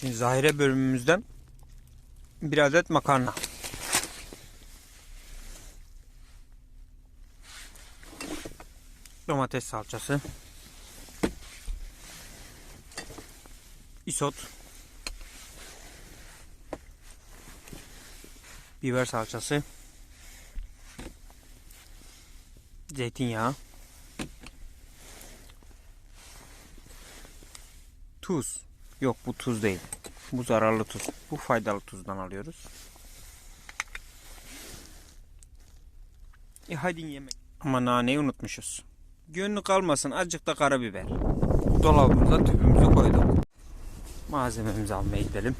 Şimdi zahire bölümümüzden bir adet makarna. Domates salçası. Isot. Biber salçası. Zeytinyağı. Tuz. Yok bu tuz değil. Bu zararlı tuz. Bu faydalı tuzdan alıyoruz. E hadi yemek. Ama naneyi unutmuşuz. Gönlü kalmasın azıcık da karabiber. Dolabımıza tüpümüzü koyduk. Malzememizi almaya gidelim.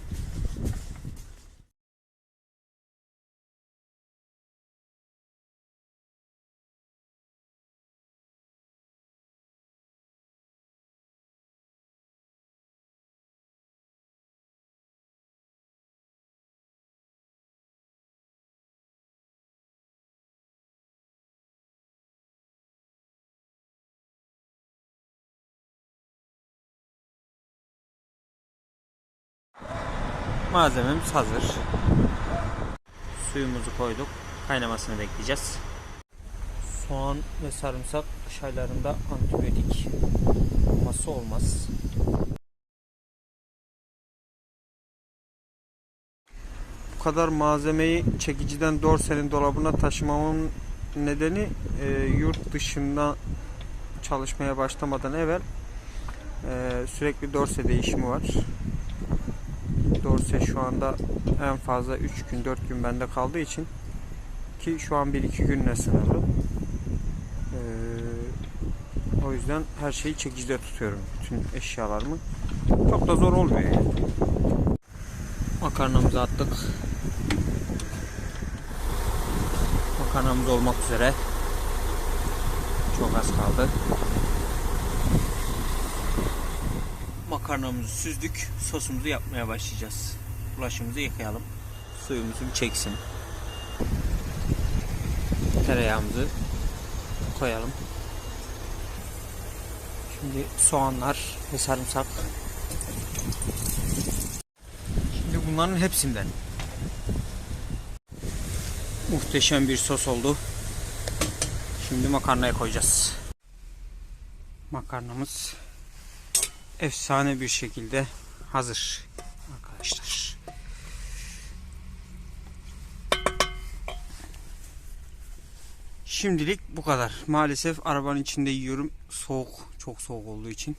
Malzememiz hazır. Suyumuzu koyduk. Kaynamasını bekleyeceğiz. Soğan ve sarımsak kış aylarında antibiyotik olması olmaz. Bu kadar malzemeyi çekiciden dorsenin dolabına taşımamın nedeni e, yurt dışında çalışmaya başlamadan evvel e, sürekli dorse değişimi var. Dorse şu anda en fazla 3 gün 4 gün bende kaldığı için ki şu an 1-2 günle sınırlı. Ee, o yüzden her şeyi çekicide tutuyorum. Bütün eşyalarımı. Çok da zor olmuyor yani. Makarnamızı attık. Makarnamız olmak üzere. Çok az kaldı. Makarnamızı süzdük. Sosumuzu yapmaya başlayacağız. Bulaşığımızı yıkayalım. Suyumuzu bir çeksin. Tereyağımızı koyalım. Şimdi soğanlar ve sarımsak. Şimdi bunların hepsinden. Muhteşem bir sos oldu. Şimdi makarnaya koyacağız. Makarnamız efsane bir şekilde hazır arkadaşlar. Şimdilik bu kadar. Maalesef arabanın içinde yiyorum. Soğuk, çok soğuk olduğu için.